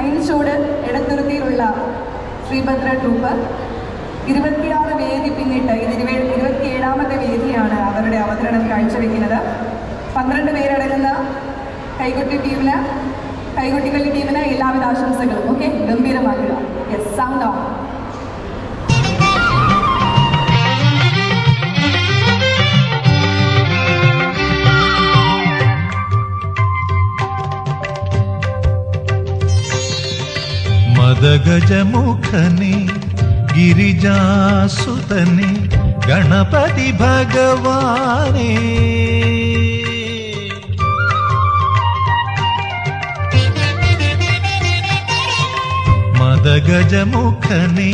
അയിൻചോട് എടത്തുരുത്തിയിലുള്ള Sreebhadra trooper ഇരുപത്തിയാറ് വേദി പിന്നിട്ട് ഇത് ഇരുപേ ഇരുപത്തിയേഴാമത്തെ വേദിയാണ് അവരുടെ അവതരണം കാഴ്ചവെക്കുന്നത്. പന്ത്രണ്ട് പേരടങ്ങുന്ന കൈകൊട്ടി ടീമിന് കൈകൊട്ടിക്കളി ടീമിന് എല്ലാവിധ ആശംസകളും. ഓക്കെ ഗംഭീരമാക്കുക. യെസ് സൗണ്ട് ഓൺ മദഗജമുഖനെ ഗിരിജാസുതനെ ഗണപതി ഭഗവാനെ. മദഗജമുഖനെ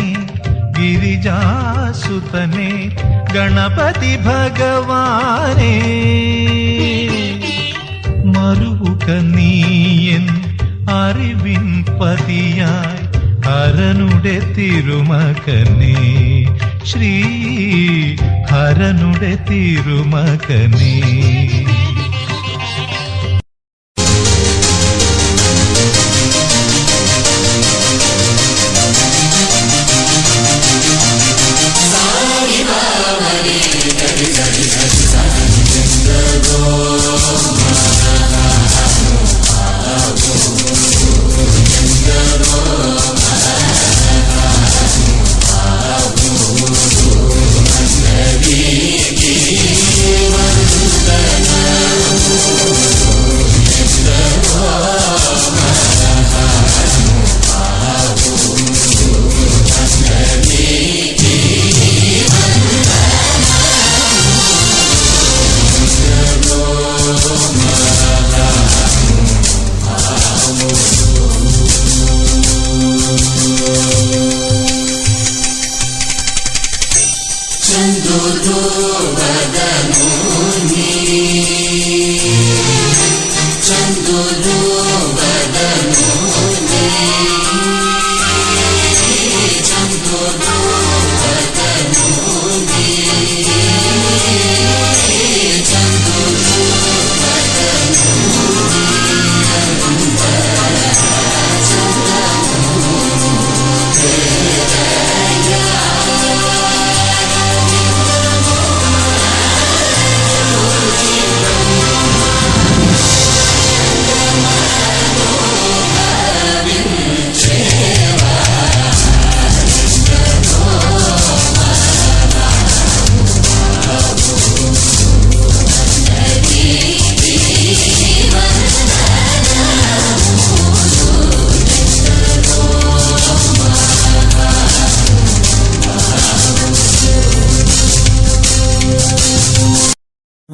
ഗിരിജാസുതനെ ഗണപതി ഭഗവാനെ. മറുക നീയൻ അറിവിൻ പതിയായി ഹരനുടെ തിരുമകനെ. ശ്രീ ഹരനുടെ തിരുമകനെ.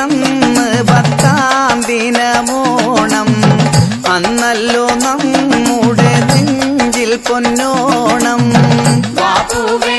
പിറന്ന് പത്താം ദിനമോണം അന്നല്ലോ നമ്മുടെ നെഞ്ചിൽ പൊന്നോണം. വാപ്പൂവേ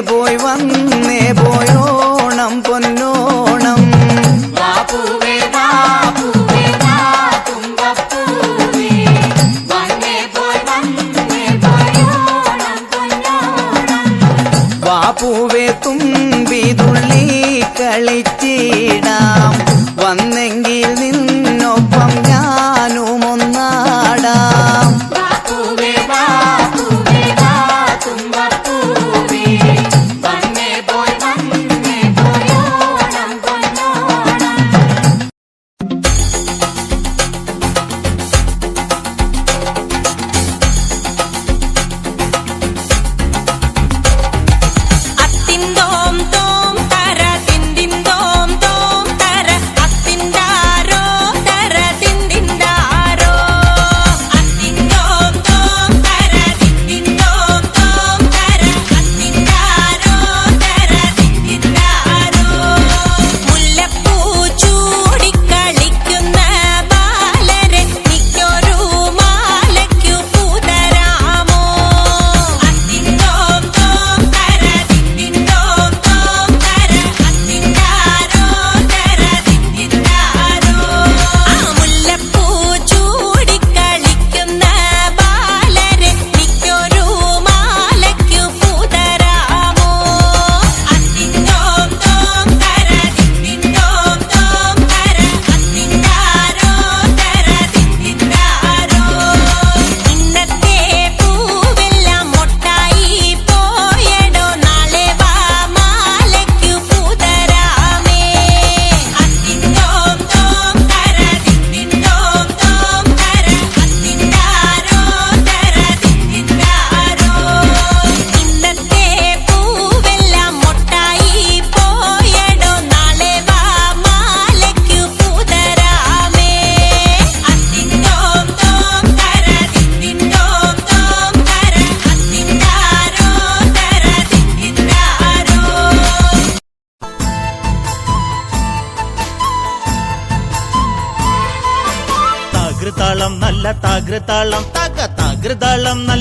വന്നേ പോയി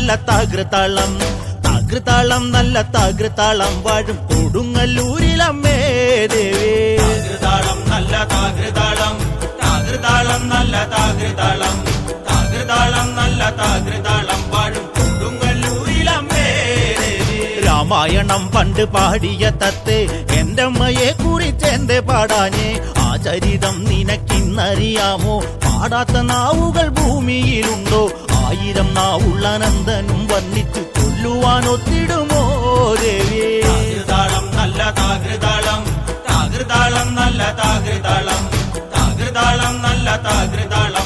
നല്ല താകൃതാളം. താകൃതാളം നല്ല താകൃതാളം. വാഴും കൊടുങ്ങല്ലൂരിലമ്മേ ദേവേ. താകൃതാളം നല്ല താകൃതാളം. താകൃതാളം നല്ല താകൃതാളം. താകൃതാളം നല്ല താകൃതാളം. വാഴും കൊടുങ്ങല്ലൂരിലമ്മേ അമ്മേ രാമായണം പണ്ട് പാടിയ തത്തെ എന്റെ അമ്മയെ കുറിച്ച് എന്റെ പാടാനെ? ആ ചരിതം നിനക്കിന്നറിയാമോ? പാടാത്ത നാവുകൾ ഭൂമിയിലുണ്ടോ? ആയിരം നാവുള്ള നന്ദനും വർണിച്ചു ചൊല്ലുവാൻ ഒത്തിടുമോ ദേവേ താകൃതാളം നല്ല താകൃതാളം. താകൃതാളം നല്ല താകൃതാളം. താകൃതാളം നല്ല താകൃതാളം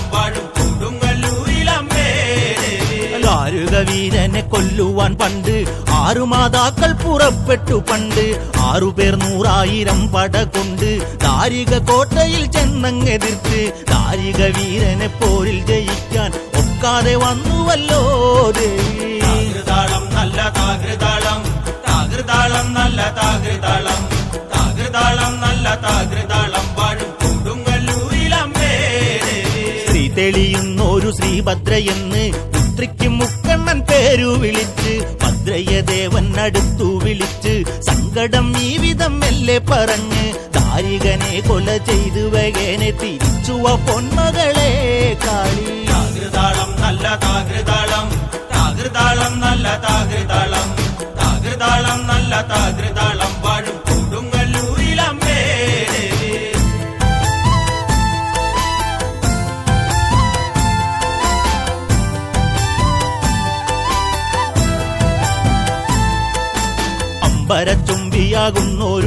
ഗാരുക വീരനെ കൊല്ലുവാൻ പണ്ട് ആറു മാതാക്കൾ പുറപ്പെട്ടു പണ്ട്. ആറുപേർ നൂറായിരം പട കൊണ്ട് ദാരിക കോട്ടയിൽ ചെന്നങ്ങെതിർത്ത് ദാരിക വീരനെ പോരിൽ ജയിക്കാൻ ഒക്കാതെ വന്നുവല്ലോ ദേവി താകൃതാളം നല്ല താകൃതാളം താകൃതാളം നല്ല താകൃതാളം താകൃതാളം നല്ല താകൃതാളം പാടും കൊടുങ്ങല്ലൂരിലമ്മേ ശ്രീ തെളിയുന്നൊരു ശ്രീഭദ്രയെന്ന് പുത്രിക്ക് മുക്കണ്ണൻ പേരു വിളിച്ച് ഭദ്രയ ദേവൻ അടുത്തു വിളിച്ച് സങ്കടം ഈ വിധം മെല്ലെ പറഞ്ഞ് ദാരികനെ കൊല ചെയ്തു വകേനെ തിരിച്ചുവ പൊന്മകളെ കാളി.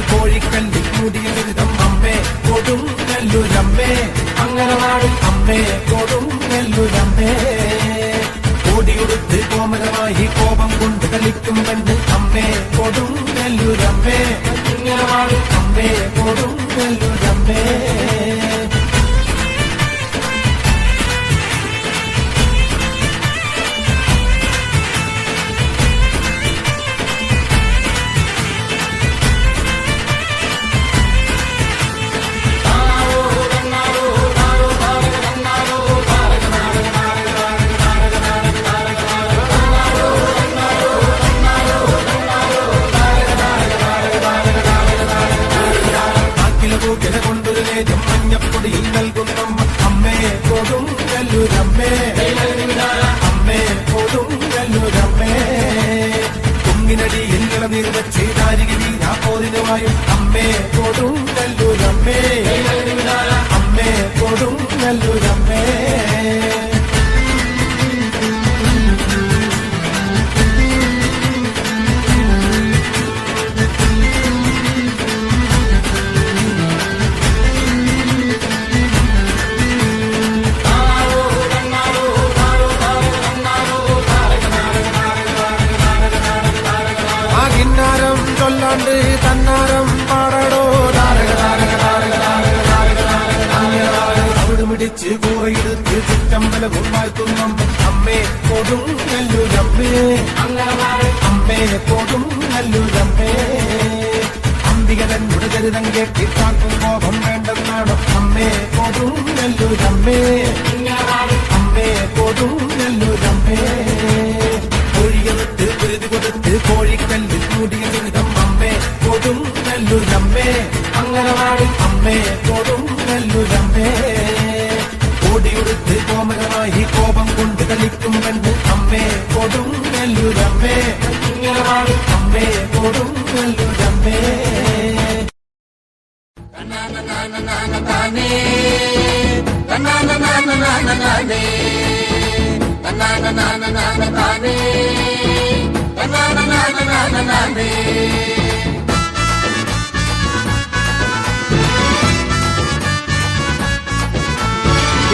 കോഴിക്കല്ലി കൂടിയ ദുരിതം അമ്മേ. കൊടും നെല്ലുരമ്മേ. അമ്മേ. കൊടും നെല്ലുരമ്മേ. കോടിയുടുത്ത് കോമരമായി കോപം കൊണ്ട് കളിക്കും കണ്ട് ചുറ്റമ്പലവും വാഴ്ത്തുന്നം അമ്മേ കൊടും നല്ലൂരമ്മേ. അമ്മേ കൊടും നല്ലൂരമ്മേ. അമ്പികരൻ മുടകരുതം കേട്ടി കാക്കും കോപം വേണ്ടെന്നാണ്? അമ്മേ കൊടും നല്ലൂരമ്മേ. അമ്മേ കൊടും നെല്ലുരമ്മേ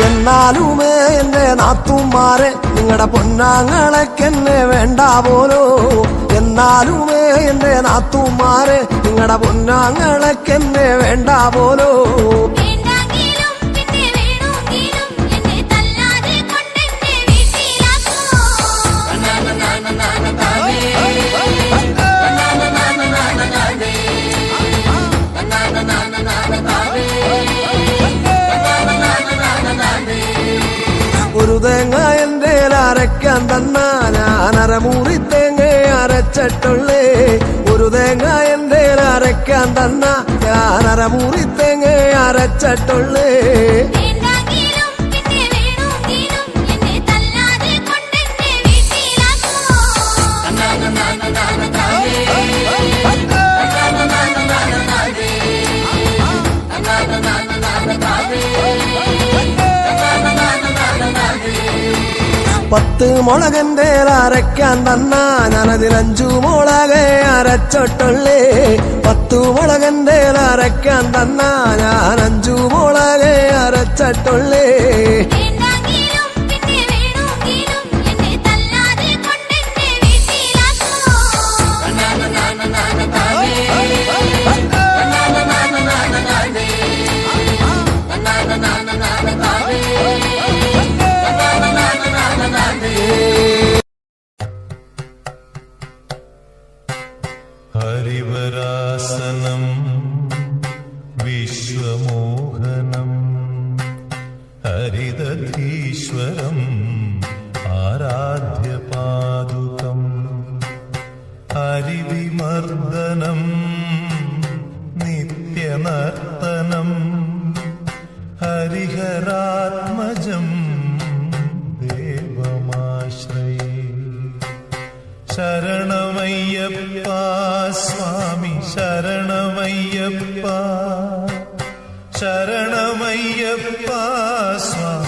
എന്നാലുമേ എന്റെ നാത്തുമാരെ നിങ്ങളുടെ പൊന്നാങ്ങളൊക്കെന്നെ വേണ്ട പോലോ. എന്നാലുമേ എന്റെ നാത്തുമാരെ നിങ്ങളുടെ പൊന്നാങ്ങളൊക്കെന്നെ വേണ്ട പോലോ. അരയ്ക്കാൻ തന്ന അരമൂറി തേങ്ങ അരച്ചിട്ടുള്ളേ. ഒരു തേങ്ങ എന്റെ അരക്കാൻ തന്ന. ഞാൻ അരമൂറി തേങ്ങ അരച്ചിട്ടുള്ളേ. പത്ത് മുളകന്റെ അരയ്ക്കാൻ തന്ന ഞാനതിനഞ്ചു മുളകെ അരച്ചൊട്ടുള്ളേ. പത്തു മുളകന്റെ അരയ്ക്കാൻ തന്ന ഞാനഞ്ചു മുളകെ അരച്ചിട്ടുള്ളേ. हरिवरासनम् சரணமையப்பா சரணமையப்பா சுவாமி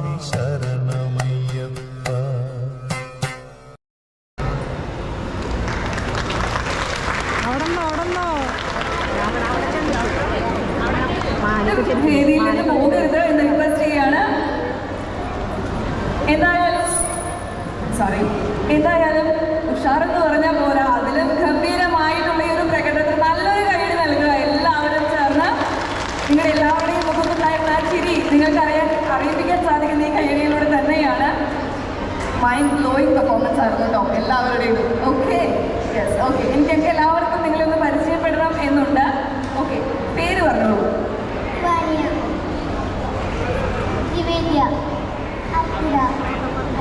മൈൻഡ് ബ്ലോയിങ് പെർഫോമൻസ് ആയിരുന്നു കേട്ടോ എല്ലാവരുടെയും. ഓക്കെ യെസ് ഓക്കെ എനിക്കൊക്കെ എല്ലാവർക്കും നിങ്ങളൊന്ന് പരിചയപ്പെടണം എന്നുണ്ട്. ഓക്കെ പേര് പറഞ്ഞോളൂ.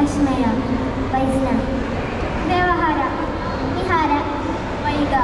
അശ്മയ. വൈസ്ന ദേവഹാര. വിഹാര വൈക